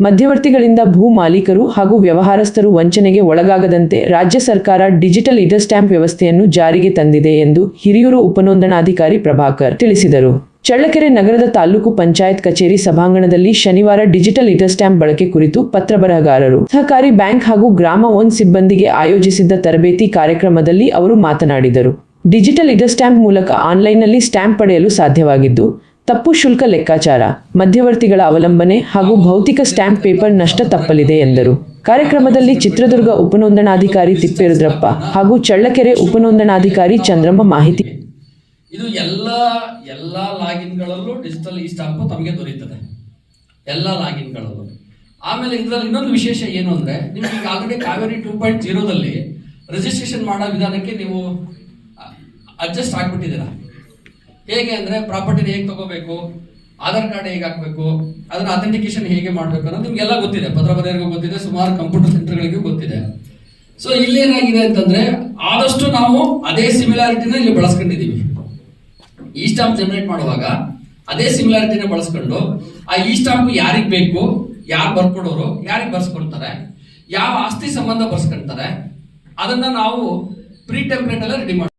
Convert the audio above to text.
ಮಧ್ಯವರ್ತಿಗಳಿಂದ ಭೂ ಮಾಲೀಕರು ಹಾಗೂ ವ್ಯವಹಾರಸ್ಥರು ವಂಚನೆಗೆ ಒಳಗಾಗದಂತೆ ರಾಜ್ಯ ಸರ್ಕಾರ ಡಿಜಿಟಲ್ ಇಡರ್ ಸ್ಟ್ಯಾಂಪ್ ವ್ಯವಸ್ಥೆಯನ್ನು ಜಾರಿಗೆ ತಂದಿದೆ ಎಂದು ಹಿರಿಯೂರು ಉಪನೋಂದಣಾಧಿಕಾರಿ ಪ್ರಭಾಕರ್ ತಿಳಿಸಿದರು. ಚಳ್ಳಕೆರೆ ನಗರದ ತಾಲೂಕು ಪಂಚಾಯತ್ ಕಚೇರಿ ಸಭಾಂಗಣದಲ್ಲಿ ಶನಿವಾರ ಡಿಜಿಟಲ್ ಇಟರ್ ಸ್ಟ್ಯಾಂಪ್ ಬಳಕೆ ಕುರಿತು ಪತ್ರ ಬರಹಗಾರರು, ಸಹಕಾರಿ ಬ್ಯಾಂಕ್ ಹಾಗೂ ಗ್ರಾಮ ಒನ್ ಸಿಬ್ಬಂದಿಗೆ ಆಯೋಜಿಸಿದ್ದ ತರಬೇತಿ ಕಾರ್ಯಕ್ರಮದಲ್ಲಿ ಅವರು ಮಾತನಾಡಿದರು. ಡಿಜಿಟಲ್ ಇಟರ್ ಸ್ಟ್ಯಾಂಪ್ ಮೂಲಕ ಆನ್ಲೈನ್ನಲ್ಲಿ ಸ್ಟ್ಯಾಂಪ್ ಪಡೆಯಲು ಸಾಧ್ಯವಾಗಿದ್ದು ತಪ್ಪು ಶುಲ್ಕ ಲೆಕ್ಕಾಚಾರ, ಮಧ್ಯವರ್ತಿಗಳ ಅವಲಂಬನೆ ಹಾಗೂ ಭೌತಿಕ ಸ್ಟ್ಯಾಂಪ್ ಪೇಪರ್ ನಷ್ಟ ತಪ್ಪಲಿದೆ ಎಂದರು. ಕಾರ್ಯಕ್ರಮದಲ್ಲಿ ಚಿತ್ರದುರ್ಗ ಉಪನೋಂದಣಾಧಿಕಾರಿ ತಿಪ್ಪೇರುದ್ರಪ್ಪ ಹಾಗೂ ಚಳ್ಳಕೆರೆ ಉಪನೋಂದಣಾಧಿಕಾರಿ ಚಂದ್ರಮ್ಮ ಮಾಹಿತಿ. ಇದು ಎಲ್ಲ ಎಲ್ಲ ಲಾಗಿನ್ಗಳಲ್ಲೂ ಡಿಜಿಟಲ್ ಈ ಸ್ಟಾಂಪ್ ತಮಗೆ ದೊರೆಯುತ್ತದೆ ಎಲ್ಲ ಲಾಗಿನ್ಗಳಲ್ಲೂ. ಆಮೇಲೆ ಇದರಲ್ಲಿ ಇನ್ನೊಂದು ವಿಶೇಷ ಏನು ಅಂದ್ರೆ, ನಿಮ್ಗೆ ಈಗ ಆಲ್ರೆಡಿ ಕಾವೇರಿ ಟೂ ಪಾಯಿಂಟ್ ಜೀರೋದಲ್ಲಿ ರಿಜಿಸ್ಟ್ರೇಷನ್ ಮಾಡೋ ವಿಧಾನಕ್ಕೆ ನೀವು ಅಡ್ಜಸ್ಟ್ ಆಗ್ಬಿಟ್ಟಿದ್ದೀರಾ? ಹೇಗೆ ಅಂದ್ರೆ ಪ್ರಾಪರ್ಟಿನ ಹೇಗೆ ತಗೋಬೇಕು? ಆಧಾರ್ ಕಾರ್ಡ್ ಹೇಗೆ ಹಾಕ್ಬೇಕು? ಅದನ್ನ ಅಥೆಂಟಿಕೇಶನ್ ಹೇಗೆ ಮಾಡಬೇಕು ಅನ್ನೋದು ನಿಮ್ಗೆಲ್ಲ ಗೊತ್ತಿದೆ. ಪತ್ರ ಬರೆಯೋರಿಗೂ ಗೊತ್ತಿದೆ, ಸುಮಾರು ಕಂಪ್ಯೂಟರ್ ಸೆಂಟರ್ಗಳಿಗೂ ಗೊತ್ತಿದೆ. ಸೊ ಇಲ್ಲಿ ಏನಾಗಿದೆ ಅಂತಂದ್ರೆ ಆದಷ್ಟು ನಾವು ಅದೇ ಸಿಮಿಲಾರಿಟಿನ ಇಲ್ಲಿ ಬಳಸ್ಕೊಂಡಿದೀವಿ ಈ ಸ್ಟಾಂಪ್ ಜನರೇಟ್ ಮಾಡುವಾಗ ಅದೇ ಸಿಮಿಲಾರಿಟಿನ ಬಳಸ್ಕೊಂಡು ಆ ಈ ಸ್ಟಾಂಪ್ ಯಾರಿಗೆ ಬೇಕು, ಯಾರು ಬರ್ಕೊಡೋರು, ಯಾರಿಗೆ ಬರ್ಸ್ಕೊಳ್ತಾರೆ ಯಾವ ಆಸ್ತಿ ಸಂಬಂಧ ಬರ್ಸ್ಕೊಳ್ತಾರೆ ಅದನ್ನ ನಾವು ಪ್ರೀ ಟೆಂಪ್ಲೇಟ್ ಎಲ್ಲ ರೆಡಿ ಮಾಡಿ